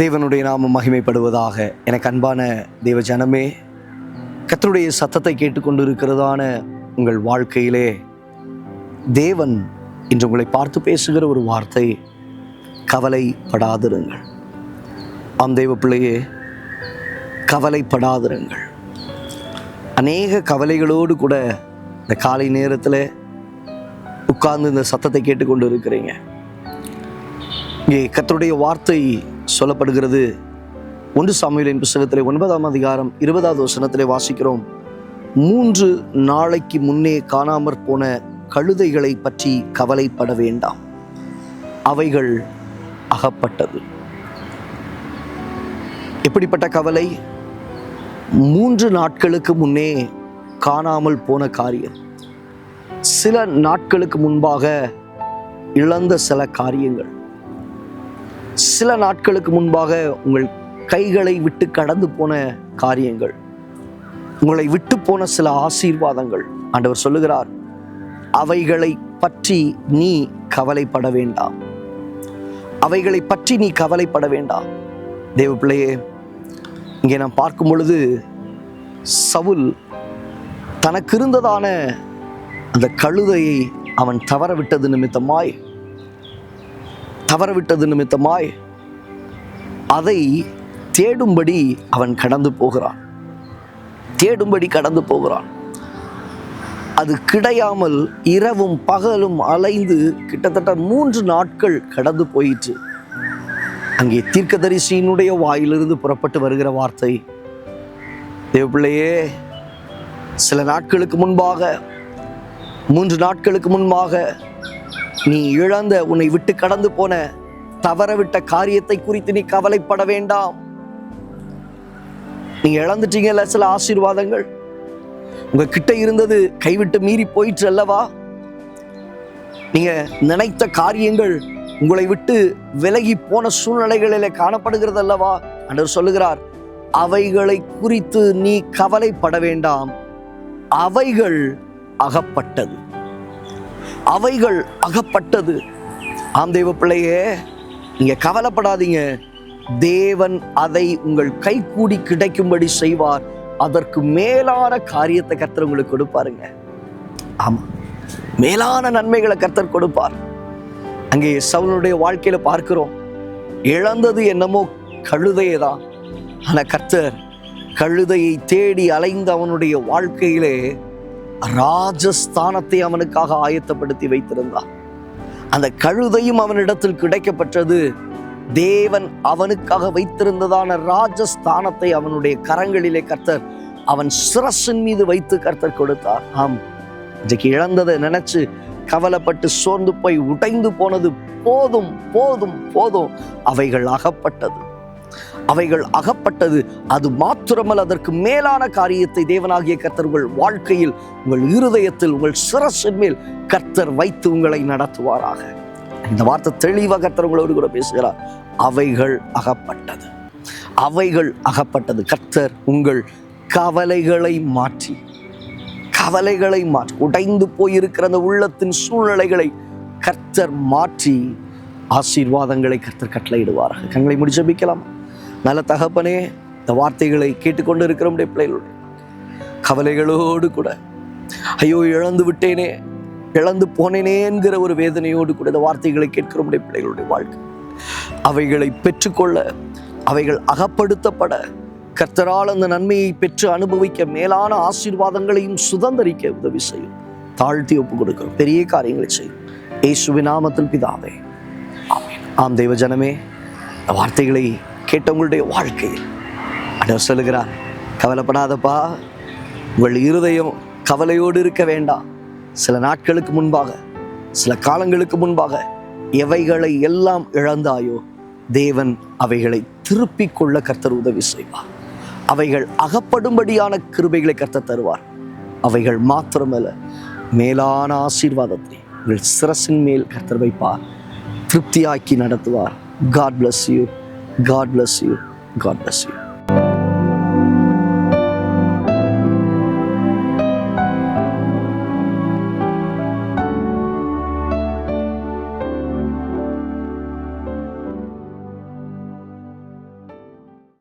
தேவனுடைய நாமம் மகிமைப்படுவதாக. எனக்கு அன்பான தேவ ஜனமே கத்தருடைய சத்தத்தை கேட்டுக்கொண்டு இருக்கிறதான உங்கள் வாழ்க்கையிலே தேவன் இன்று உங்களை பார்த்து பேசுகிற ஒரு வார்த்தை கவலைப்படாதிருங்கள். ஆம் தேவ பிள்ளையே கவலைப்படாதிருங்கள். அநேக கவலைகளோடு கூட இந்த காலை நேரத்தில் உட்கார்ந்து இந்த சத்தத்தை கேட்டுக்கொண்டு இருக்கிறீங்க இங்கே கத்தருடைய வார்த்தை சொல்லப்படுகிறது. ஒன்று சாமியலின் புஸ்தகத்திலே ஒன்பதாம் அதிகாரம் இருபதாவது வசனத்தில் வாசிக்கிறோம். மூன்று நாளைக்கு முன்னே காணாமற் போன கழுதைகளை பற்றி கவலைப்பட வேண்டாம். அவைகள் அகப்பட்டது. எப்படிப்பட்ட கவலை? மூன்று நாட்களுக்கு முன்னே காணாமல் போன காரியம். சில நாட்களுக்கு முன்பாக இழந்த சில காரியங்கள். சில நாட்களுக்கு முன்பாக உங்கள் கைகளை விட்டு கடந்து போன காரியங்கள் உங்களை விட்டு போன சில ஆசீர்வாதங்கள். ஆண்டவர் சொல்லுகிறார் அவைகளை பற்றி நீ கவலைப்பட வேண்டாம். அவைகளை பற்றி நீ கவலைப்பட வேண்டாம். தேவ பிள்ளையே இங்கே நான் பார்க்கும் பொழுது சவுல் தனக்கு இருந்ததான அந்த கழுதையை அவன் தவற விட்டது நிமித்தமாய் தவறவிட்டது நிமித்தமாய் அதை தேடும்படி அவன் கடந்து போகிறான். தேடும்படி கடந்து போகிறான். அது கிடையாமல் இரவும் பகலும் அலைந்து கிட்டத்தட்ட மூன்று நாட்கள் கடந்து போயிற்று. அங்கே தீர்க்கதரிசியினுடைய வாயிலிருந்து புறப்பட்டு வருகிற வார்த்தை தேவப்பிள்ளையே சில நாட்களுக்கு முன்பாக மூன்று நாட்களுக்கு முன்பாக நீ இழந்த உன்னை விட்டு கடந்து போன தவறவிட்ட காரியத்தை குறித்து நீ கவலைப்பட வேண்டாம். நீ இழந்துட்டீங்கல்ல சில ஆசீர்வாதங்கள். உங்க கிட்ட இருந்தது கைவிட்டு மீறி போயிற்று அல்லவா? நீங்க நினைத்த காரியங்கள் உங்களை விட்டு விலகி போன சூழ்நிலைகளிலே காணப்படுகிறது அல்லவா? அன்று சொல்லுகிறார் அவைகளை குறித்து நீ கவலைப்பட வேண்டாம். அவைகள் அகப்பட்டது. அவைகள் அகப்பட்டது. ஆம் தெய்வ பிள்ளையே நீங்கள் கவலைப்படாதீங்க. தேவன் அதை உங்கள் கைகூடி கிடைக்கும்படி செய்வார். அதற்கு மேலான காரியத்தை கர்த்தர் உங்களுக்கு கொடுப்பாருங்க. ஆமாம் மேலான நன்மைகளை கர்த்தர் கொடுப்பார். அங்கே சவுனுடைய வாழ்க்கையில் பார்க்கிறோம். இழந்தது என்னமோ கழுதையை தான் ஆனால் கர்த்தர் கழுதையை தேடி அலைந்த அவனுடைய வாழ்க்கையிலே ராஜஸ்தானத்தை அவனுக்காக ஆயத்தப்படுத்தி வைத்திருந்தான். அந்த கழுதையும் அவனிடத்தில் கிடைக்கப்பட்டது தேவன் அவனுக்காக வைத்திருந்ததான ராஜஸ்தானத்தை அவனுடைய கரங்களிலே கர்த்தர் அவன் சிரசின் மீது வைத்து கர்த்தர் கொடுத்தார். ஆம். இன்றைக்கு இழந்ததை நினைச்சு கவலைப்பட்டு சோர்ந்து போய் உடைந்து போனது போதும் போதும் போதும். அவைகள் அகப்பட்டது. அவைகள் அகப்பட்டது. அது மாத்திரமல்ல அதற்கு மேலான காரியத்தை தேவனாகிய கர்த்தர் உங்கள் வாழ்க்கையில் உங்கள் இருதயத்தில் உங்கள் சிரசின் மேல் கர்த்தர் வைத்து உங்களை நடத்துவாராக. இந்த வார்த்தை தெளிவாக கர்த்தர் உங்களோடு கூட பேசுகிறார். அவைகள் அகப்பட்டது. அவைகள் அகப்பட்டது. கர்த்தர் உங்கள் கவலைகளை மாற்றி கவலைகளை மாற்றி உடைந்து போயிருக்கிற அந்த உள்ளத்தின் சூழ்நிலைகளை கர்த்தர் மாற்றி ஆசீர்வாதங்களை கர்த்தர் கட்டளையிடுவார்கள் கண்களை முடிச்சு ஜெபிக்கலாம். நல்ல தகப்பனே இந்த வார்த்தைகளை கேட்டுக்கொண்டு இருக்கிற நம்முடைய பிள்ளைகளுடைய கவலைகளோடு கூட. ஐயோ இழந்து விட்டேனே இழந்து போனேனே என்கிற ஒரு வேதனையோடு கூட இந்த வார்த்தைகளை கேட்கிற பிள்ளைகளுடைய வாழ்க்கை. அவைகளை பெற்றுக்கொள்ள அவைகள் அகப்படுத்தப்பட கர்த்தரால் அந்த நன்மையை பெற்று அனுபவிக்க மேலான ஆசீர்வாதங்களையும் சுதந்திரிக்க உதவி செய்யும். தாழ்த்தி ஒப்பு கொடுக்கிறோம். பெரிய காரியங்களை செய்யும். இயேசுவின் நாமத்தில் பிதாவே ஆம் தெய்வ ஜனமே இந்த வார்த்தைகளை கேட்டவங்களுடைய வாழ்க்கையில். அடர் சொல்லுகிறார் கவலைப்படாதப்பா உங்கள் இருதயம் கவலையோடு இருக்க வேண்டாம். சில நாட்களுக்கு முன்பாக சில காலங்களுக்கு முன்பாக எவைகளை எல்லாம் இழந்தாயோ தேவன் அவைகளை திருப்பிக் கொள்ள கர்த்தர் உதவி செய்வார். அவைகள் அகப்படும்படியான கிருபைகளை கர்த்தர் தருவார். அவைகள் மாத்திரமல்ல மேலான ஆசீர்வாதத்தை உங்கள் சிரசின் மேல் கர்த்தர் வைப்பார். திருப்தியாக்கி நடத்துவார் God bless you God bless you God bless you